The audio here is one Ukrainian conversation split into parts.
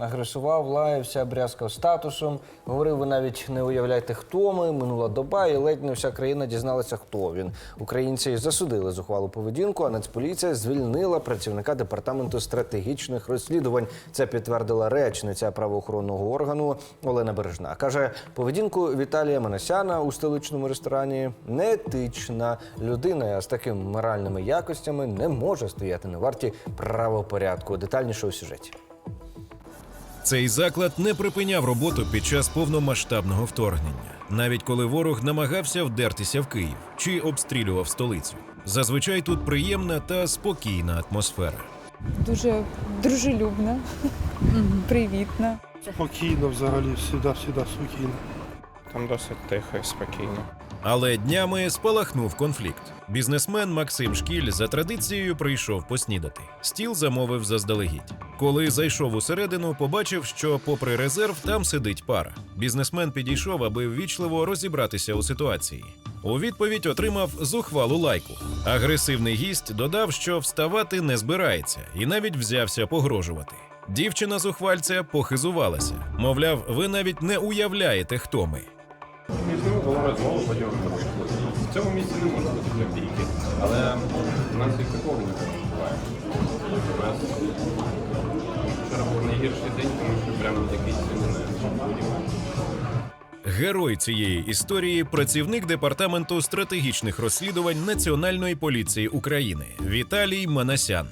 агресував, лаявся, брязкав статусом. Говорив, ви навіть не уявляєте, хто ми. Минула доба, і ледь не вся країна дізналася, хто він. Українці засудили зухвалу поведінку, а Нацполіція звільнила працівника департаменту стратегічних розслідувань. Це підтвердила речниця правоохоронного органу Олена Бережна. Каже, поведінку Віталія Манасяна у столичному ресторані неетична. Людина з такими моральними якостями не може стояти на варті правопорядку. Детальніше у сюжеті. Цей заклад не припиняв роботу під час повномасштабного вторгнення, навіть коли ворог намагався вдертися в Київ чи обстрілював столицю. Зазвичай тут приємна та спокійна атмосфера. Дуже дружелюбна, привітна. Спокійно взагалі, всіда, всіда спокійно. Там досить тихо і спокійно. Але днями спалахнув конфлікт. Бізнесмен Максим Шкіль за традицією прийшов поснідати. Стіл замовив заздалегідь. Коли зайшов усередину, побачив, що, попри резерв, там сидить пара. Бізнесмен підійшов, аби ввічливо розібратися у ситуації. У відповідь отримав зухвалу лайку. Агресивний гість додав, що вставати не збирається, і навіть взявся погрожувати. Дівчина зухвальця похизувалася. Мовляв, ви навіть не уявляєте, хто ми. Була потім ми. В цьому місці не можна бути для бійки, але в нас і такого ніколи не буває. У вчора був найгірший день, тому що прямо якийсь. Герой цієї історії працівник департаменту стратегічних розслідувань Національної поліції України Віталій Манасян.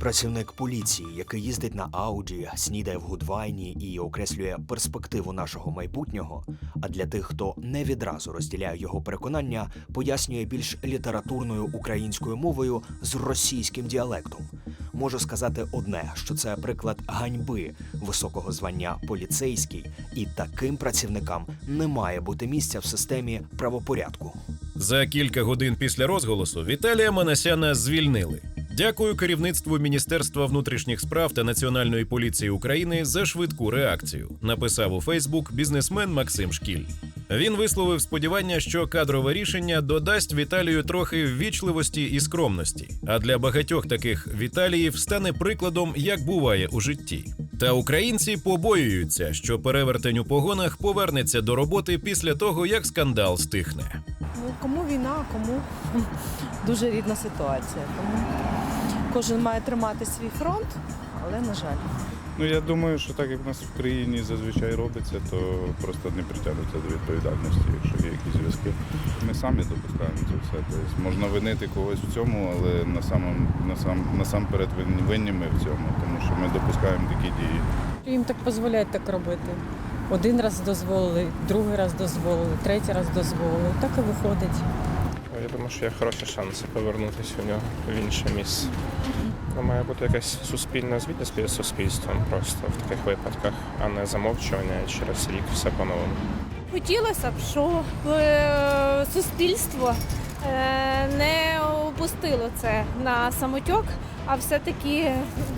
Працівник поліції, який їздить на Ауді, снідає в Гудвайні і окреслює перспективу нашого майбутнього. А для тих, хто не відразу розділяє його переконання, пояснює більш літературною українською мовою з російським діалектом. Можу сказати одне, що це приклад ганьби високого звання поліцейський, і таким працівникам не має бути місця в системі правопорядку. За кілька годин після розголосу Віталія Манасяна звільнили. Дякую керівництву Міністерства внутрішніх справ та Національної поліції України за швидку реакцію. Написав у Фейсбук бізнесмен Максим Шкіль. Він висловив сподівання, що кадрове рішення додасть Віталію трохи ввічливості і скромності. А для багатьох таких Віталіїв стане прикладом, як буває у житті. Та українці побоюються, що перевертень у погонах повернеться до роботи після того, як скандал стихне. Ну, кому війна, кому дуже рідна ситуація. Тому кожен має тримати свій фронт, але на жаль. Ну я думаю, що так як в нас в країні зазвичай робиться, то просто не притягнуться до відповідальності, якщо є якісь зв'язки. Ми самі допускаємо це все. Тобто можна винити когось в цьому, але на самом, насам, насамперед винні- винні ми в цьому, тому що ми допускаємо такі дії. Їм так дозволяють так робити. Один раз дозволили, другий раз дозволили, третій раз дозволили. Так і виходить. Думаю, що є хороші шанси повернутися у нього в інше місце. Ну, Має бути якась суспільна звітність перед суспільством просто в таких випадках, а не замовчування через рік все по-новому. Хотілося б, щоб е, суспільство е, не опустило це на самотьок, а все-таки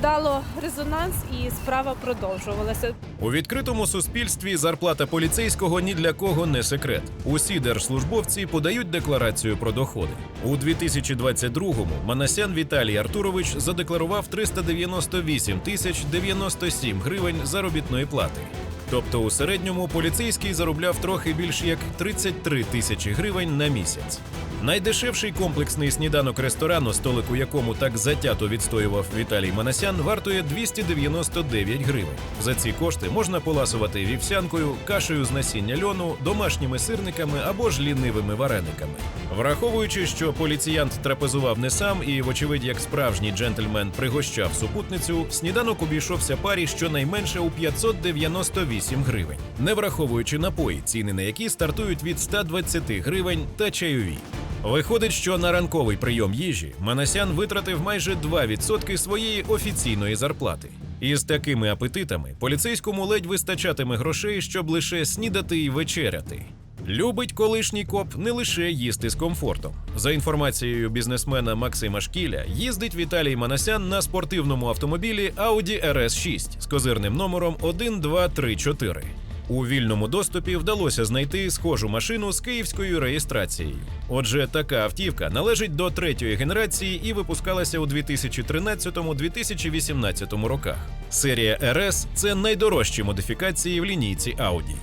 дало резонанс і справа продовжувалася. У відкритому суспільстві зарплата поліцейського ні для кого не секрет. Усі держслужбовці подають декларацію про доходи. У 2022-му Манасян Віталій Артурович задекларував 398 тисяч 97 гривень заробітної плати. Тобто у середньому поліцейський заробляв трохи більш як 33 тисячі гривень на місяць. Найдешевший комплексний сніданок ресторану, столик у якому так затято відстоював Віталій Манасян, вартує 299 гривень. За ці кошти можна поласувати вівсянкою, кашею з насіння льону, домашніми сирниками або ж лінивими варениками. Враховуючи, що поліціянт трапезував не сам і, вочевидь, як справжній джентльмен пригощав супутницю, сніданок обійшовся парі щонайменше у 598 гривень, не враховуючи напої, ціни на які стартують від 120 гривень та чайові. Виходить, що на ранковий прийом їжі Манасян витратив майже 2% своєї офіційної зарплати. І з такими апетитами поліцейському ледь вистачатиме грошей, щоб лише снідати і вечеряти. Любить колишній коп не лише їсти з комфортом. За інформацією бізнесмена Максима Шкіля, їздить Віталій Манасян на спортивному автомобілі Audi RS6 з козирним номером 1234. У вільному доступі вдалося знайти схожу машину з київською реєстрацією. Отже, така автівка належить до третьої генерації і випускалася у 2013-2018 роках. Серія RS – це найдорожчі модифікації в лінійці Audi.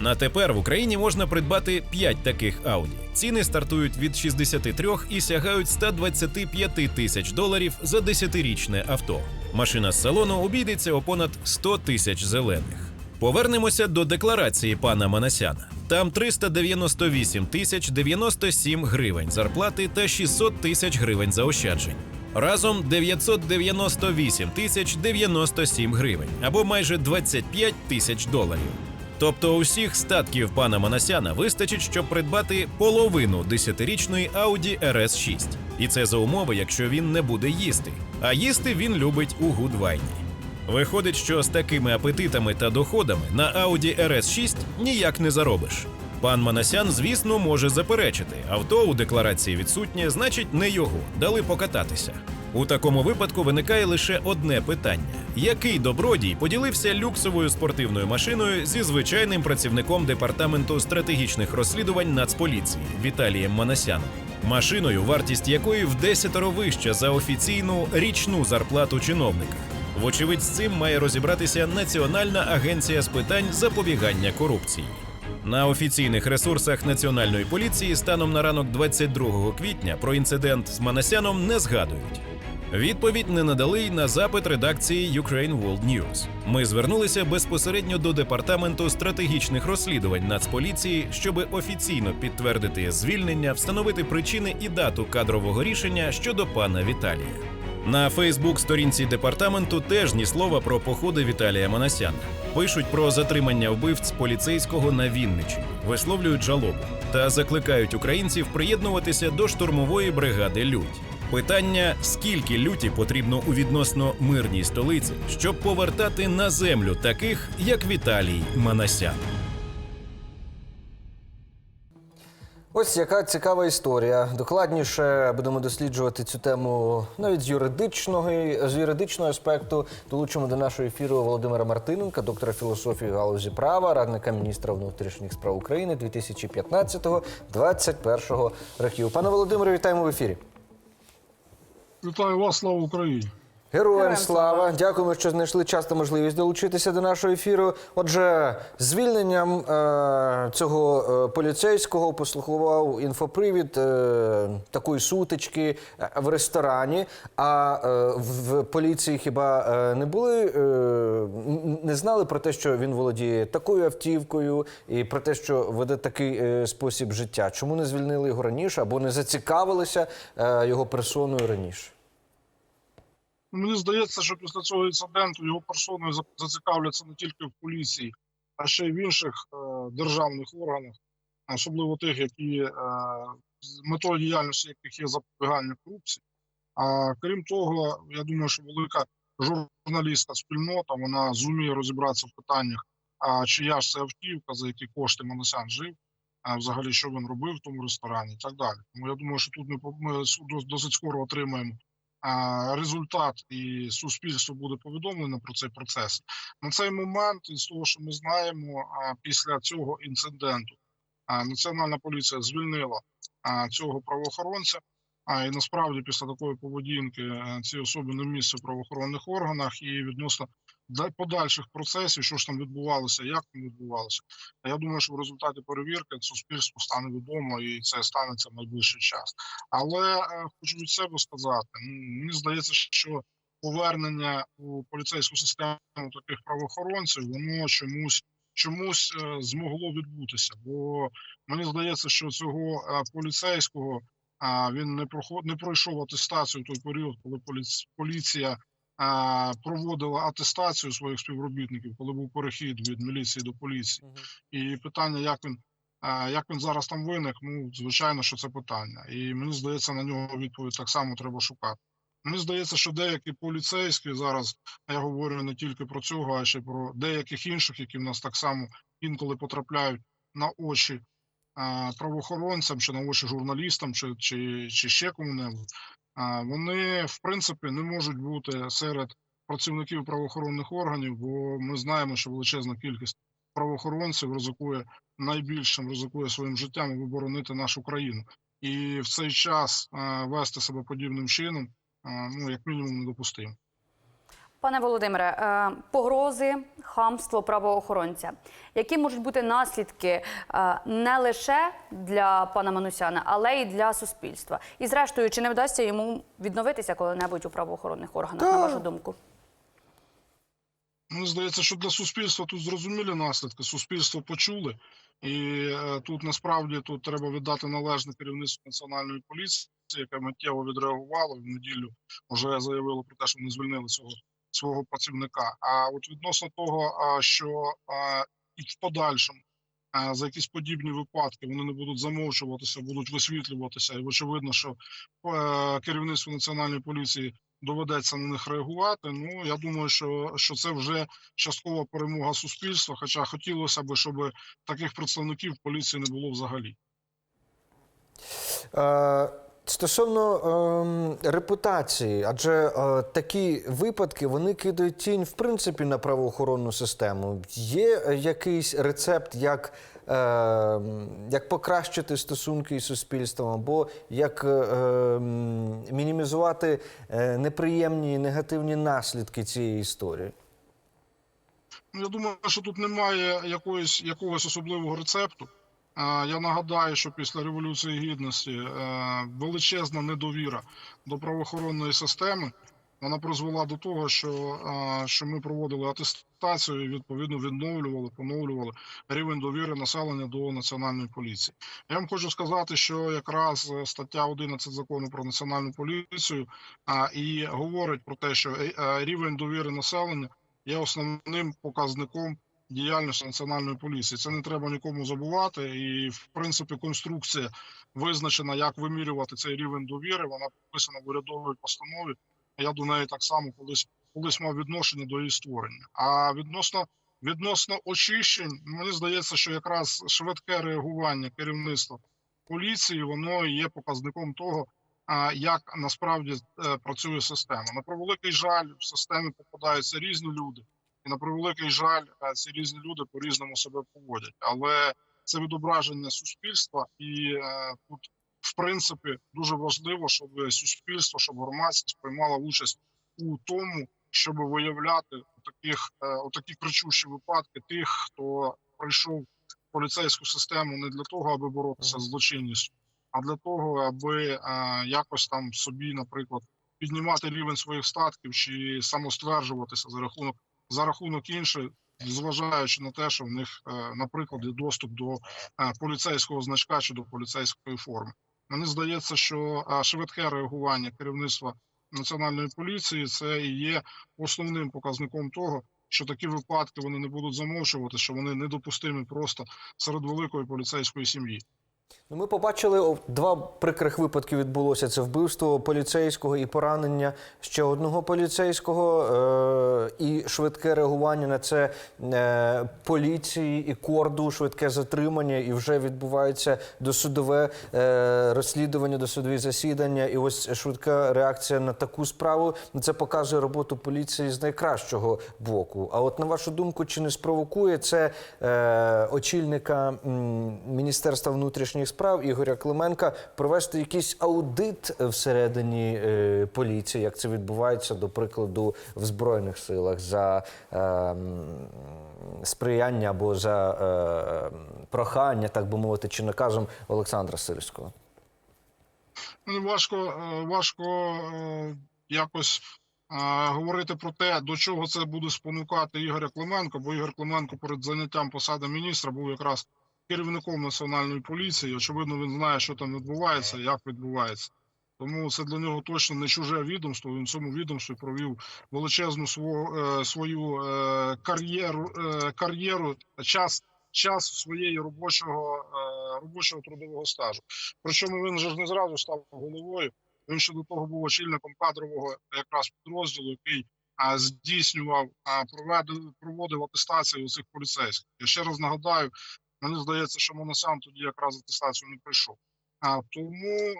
На тепер в Україні можна придбати 5 таких Audi. Ціни стартують від 63 і сягають 125 тисяч доларів за 10-річне авто. Машина з салону обійдеться у понад 100 тисяч зелених. Повернемося до декларації пана Манасяна. Там 398 тисяч 97 гривень зарплати та 600 тисяч гривень заощаджень. Разом 998 тисяч 97 гривень або майже 25 тисяч доларів. Тобто усіх статків пана Манасяна вистачить, щоб придбати половину 10-річної Audi RS6. І це за умови, якщо він не буде їсти. А їсти він любить у Гудвайні. Виходить, що з такими апетитами та доходами на Audi RS6 ніяк не заробиш. Пан Манасян, звісно, може заперечити. Авто у декларації відсутнє, значить, не його, дали покататися. У такому випадку виникає лише одне питання: який добродій поділився люксовою спортивною машиною зі звичайним працівником департаменту стратегічних розслідувань Нацполіції Віталієм Манасяном? Машиною, вартість якої в десятеро вища за офіційну річну зарплату чиновника. Вочевидь, з цим має розібратися Національна агенція з питань запобігання корупції. На офіційних ресурсах Національної поліції станом на ранок 22 квітня про інцидент з Манасяном не згадують. Відповідь не надали й на запит редакції Ukraine World News. Ми звернулися безпосередньо до департаменту стратегічних розслідувань Нацполіції, щоб офіційно підтвердити звільнення, встановити причини і дату кадрового рішення щодо пана Віталія. На Фейсбук-сторінці департаменту теж ні слова про походи Віталія Манасяна. Пишуть про затримання вбивць поліцейського на Вінниччині, висловлюють жалобу та закликають українців приєднуватися до штурмової бригади Людь. Питання: скільки люті потрібно у відносно мирній столиці, щоб повертати на землю таких, як Віталій Манасян. Ось яка цікава історія. Докладніше будемо досліджувати цю тему навіть з юридичного з юридичного аспекту. Долучимо до нашого ефіру Володимира Мартиненка, доктора філософії галузі права, радника міністра внутрішніх справ України 2015-2021 років. Пане Володимире, вітаємо в ефірі. Вітаю вас, слава Україні. Героям слава! Дякуємо, що знайшли час та можливість долучитися до нашого ефіру. Отже, звільненням е, цього е, поліцейського послугував інфопривід е, такої сутички е, в ресторані. А е, в поліції хіба е, не були е, не знали про те, що він володіє такою автівкою, і про те, що веде такий е, спосіб життя? Чому не звільнили його раніше або не зацікавилися е, його персоною раніше? Мені здається, що після цього інциденту його персоною зацікавляться не тільки в поліції, а ще й в інших е, державних органах, особливо тих, які е, метою діяльності яких є запобігання корупції. А крім того, я думаю, що велика журналістська спільнота вона зуміє розібратися в питаннях, а чия ж це автівка, за які кошти Моносян жив, а взагалі що він робив в тому ресторані, і так далі. Тому я думаю, що тут ми, ми досить скоро отримаємо результат, і суспільство буде повідомлено про цей процес. На цей момент, із того, що ми знаємо, після цього інциденту Національна поліція звільнила цього правоохоронця. А і насправді після такої поведінки е, ці особи не місце в правоохоронних органах і відносно подальших процесів, що ж там відбувалося, як там відбувалося. Я думаю, що в результаті перевірки суспільству стане відомо, і це станеться в найближчий час. Але е, хочу від себе сказати, ну мені здається, що повернення у поліцейську систему таких правоохоронців, воно чомусь чомусь е, змогло відбутися. Бо мені здається, що цього е, поліцейського він не проход не пройшов атестацію в той період, коли поліц- поліція а, проводила атестацію своїх співробітників, коли був перехід від міліції до поліції. І питання, як він як він зараз там виник, ну звичайно, що це питання. І мені здається, на нього відповідь так само треба шукати. Мені здається, що деякі поліцейські зараз я говорю не тільки про цього, а ще про деяких інших, які в нас так само інколи потрапляють на очі правоохоронцям чи наочі журналістам, чи, чи, чи ще кому-небудь, вони в принципі не можуть бути серед працівників правоохоронних органів, бо ми знаємо, що величезна кількість правоохоронців ризикує найбільшим, ризикує своїм життям, аби боронити нашу країну. І в цей час вести себе подібним чином, ну як мінімум, недопустимо. Пане Володимире, е, погрози, хамство правоохоронця. Які можуть бути наслідки е, не лише для пана Манусяна, але й для суспільства? І зрештою, чи не вдасться йому відновитися коли-небудь у правоохоронних органах, на вашу думку? Мені здається, що для суспільства тут зрозумілі наслідки. Суспільство почули, і е, тут насправді тут треба віддати належне керівництву національної поліції, яке миттєво відреагувало в неділю. Вже заявило про те, що вони звільнили цього свого працівника. А от відносно того, що і в подальшому за якісь подібні випадки вони не будуть замовчуватися, будуть висвітлюватися, і очевидно, що е, керівництву національної поліції доведеться на них реагувати. Ну я думаю, що, що це вже часткова перемога суспільства. Хоча хотілося б, щоб таких представників поліції не було взагалі. Е, Стосовно ем, репутації, адже е, такі випадки вони кидають тінь в принципі на правоохоронну систему. Є е, якийсь рецепт, як, е, як покращити стосунки із суспільством, або як е, ем, мінімізувати е, неприємні негативні наслідки цієї історії? Ну, я думаю, що тут немає якоїсь якогось особливого рецепту. Я нагадаю, що після революції гідності е, величезна недовіра до правоохоронної системи вона призвела до того, що, е, що ми проводили атестацію і відповідно відновлювали, поновлювали рівень довіри населення до національної поліції. Я вам хочу сказати, що якраз е, стаття 11 закону про національну поліцію і говорить про те, що рівень довіри населення є основним показником діяльності національної поліції. Це не треба нікому забувати. І в принципі конструкція визначена, як вимірювати цей рівень довіри. Вона прописана в урядовій постанові. Я до неї так само колись колись мав відношення до її створення. А відносно відносно очищень, мені здається, що якраз швидке реагування керівництва поліції воно є показником того. Як насправді е, працює система на превеликий жаль, в системі попадаються різні люди, і на превеликий жаль, е, ці різні люди по-різному себе поводять. Але це відображення суспільства, і е, тут, в принципі, дуже важливо, щоб суспільство, щоб громадськість приймала участь у тому, щоб виявляти таких отакі кричущі випадки тих, хто прийшов в поліцейську систему не для того, аби боротися з злочинністю, а для того, аби е, якось там собі, наприклад, піднімати рівень своїх статків чи самостверджуватися за рахунок за рахунок інших, зважаючи на те, що в них, е, наприклад, є доступ до е, поліцейського значка чи до поліцейської форми. Мені здається, що е, швидке реагування керівництва національної поліції це і є основним показником того, що такі випадки вони не будуть замовчувати, що вони недопустимі просто серед великої поліцейської сім'ї. Ну, ми побачили два прикрих випадки відбулося. Це вбивство поліцейського і поранення ще одного поліцейського, е- і швидке реагування на це е- поліції і корду, швидке затримання, і вже відбувається досудове е- розслідування, досудові засідання. І ось швидка реакція на таку справу. Це показує роботу поліції з найкращого боку. А от на вашу думку, чи не спровокує це очільника Міністерства внутрішніх справ Ігоря Клименка провести якийсь аудит всередині е, поліції, як це відбувається, до прикладу, в Збройних силах за е, сприяння або за е, прохання, так би мовити, чи наказом Олександра Сирського? Ну, важко, е, важко е, якось е, говорити про те, до чого це буде спонукати Ігоря Клименко, бо Ігор Клименко перед заняттям посади міністра був якраз керівником національної поліції. Очевидно, він знає, що там відбувається, як відбувається. Тому це для нього точно не чуже відомство. Він в цьому відомстві провів величезну е, свою е, кар'єру, е, кар'єру, час, час своєї робочого, робочого трудового стажу. Причому він же не зразу став головою. Він ще до того був очільником кадрового якраз підрозділу, який а, здійснював, а, проведив, проводив атестацію у цих поліцейських. Я ще раз нагадаю, мені здається, що Моносян тоді якраз атестацію не прийшов. А, тому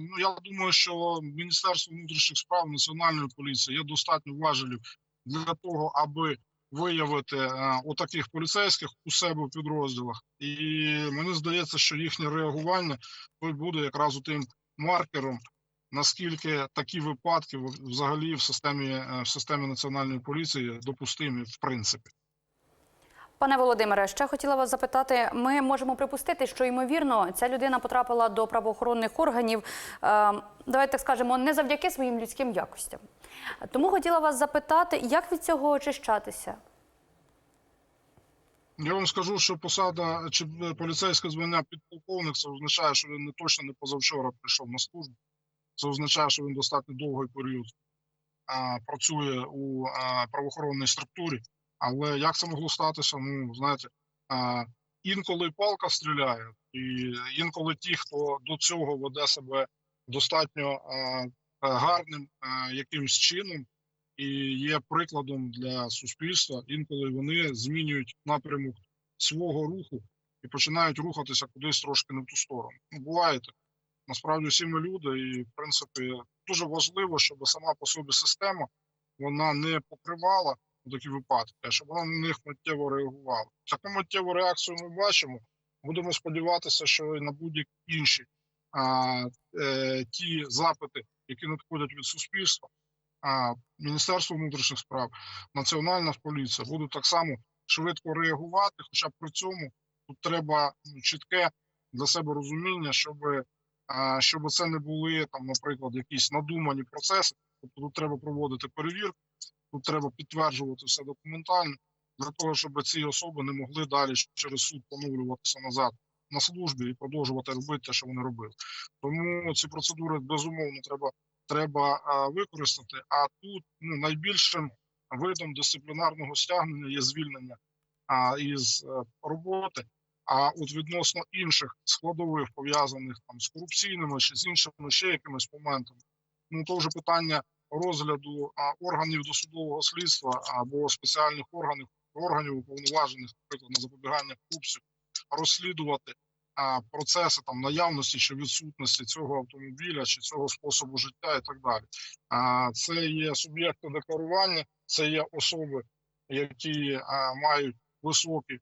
ну я думаю, що Міністерство внутрішніх справ Національної поліції є достатньо важелів для того, аби виявити отаких поліцейських у себе в підрозділах. І мені здається, що їхнє реагування буде якраз тим маркером, наскільки такі випадки взагалі в системі в системі національної поліції допустимі в принципі. Пане Володимире, ще хотіла вас запитати. Ми можемо припустити, що ймовірно ця людина потрапила до правоохоронних органів. е, Давайте так скажемо, не завдяки своїм людським якостям. Тому хотіла вас запитати, як від цього очищатися? Я вам скажу, що посада чи е, поліцейське звання підполковник це означає, що він не точно не позавчора прийшов на службу. Це означає, що він достатньо довгий період а, працює у а, правоохоронній структурі. Але як це могло статися? Ну знаєте, інколи палка стріляє, і інколи ті, хто до цього веде себе достатньо а, гарним якимсь чином, і є прикладом для суспільства. Інколи вони змінюють напрямок свого руху і починають рухатися кудись трошки не в ту сторону. Ну, буває так. Насправді всі ми люди, і в принципі дуже важливо, щоб сама по собі система вона не покривала такі випадки, щоб вона на них миттєво реагувала. Таку миттєву реакцію ми бачимо. Будемо сподіватися, що на будь-які інші а, е, ті запити, які надходять від суспільства, а, Міністерство внутрішніх справ, Національна поліція будуть так само швидко реагувати. Хоча при цьому тут треба ну, чітке для себе розуміння, щоб, щоб це не були там, наприклад, якісь надумані процеси. Тобто тут треба проводити перевірку, тут треба підтверджувати все документально для того, щоб ці особи не могли далі через суд поновлюватися назад на службі і продовжувати робити те, що вони робили. Тому ці процедури безумовно треба треба а, використати. А тут ну, найбільшим видом дисциплінарного стягнення є звільнення а, із е, роботи. А от відносно інших складових пов'язаних там з корупційними чи з іншими ще якимись моментами, ну то вже питання розгляду органів досудового слідства або спеціальних органів органів уповноважених, наприклад, на запобігання корупції, розслідувати процеси там наявності чи відсутності цього автомобіля чи цього способу життя і так далі. А це є суб'єкти декларування, це є особи, які мають високі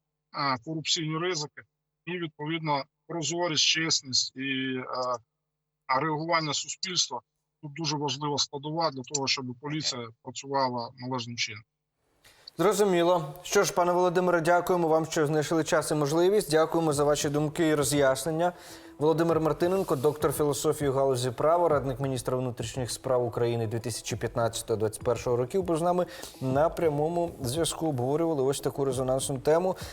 корупційні ризики, і відповідно прозорість, чесність і реагування суспільства тут дуже важлива складова для того, щоб поліція працювала належним чином. Зрозуміло. Що ж, пане Володимире, дякуємо вам, що знайшли час і можливість. Дякуємо за ваші думки і роз'яснення. Володимир Мартиненко, доктор філософії галузі права, радник міністра внутрішніх справ України 2015-2021 років, був з нами на прямому зв'язку. Обговорювали ось таку резонансну тему.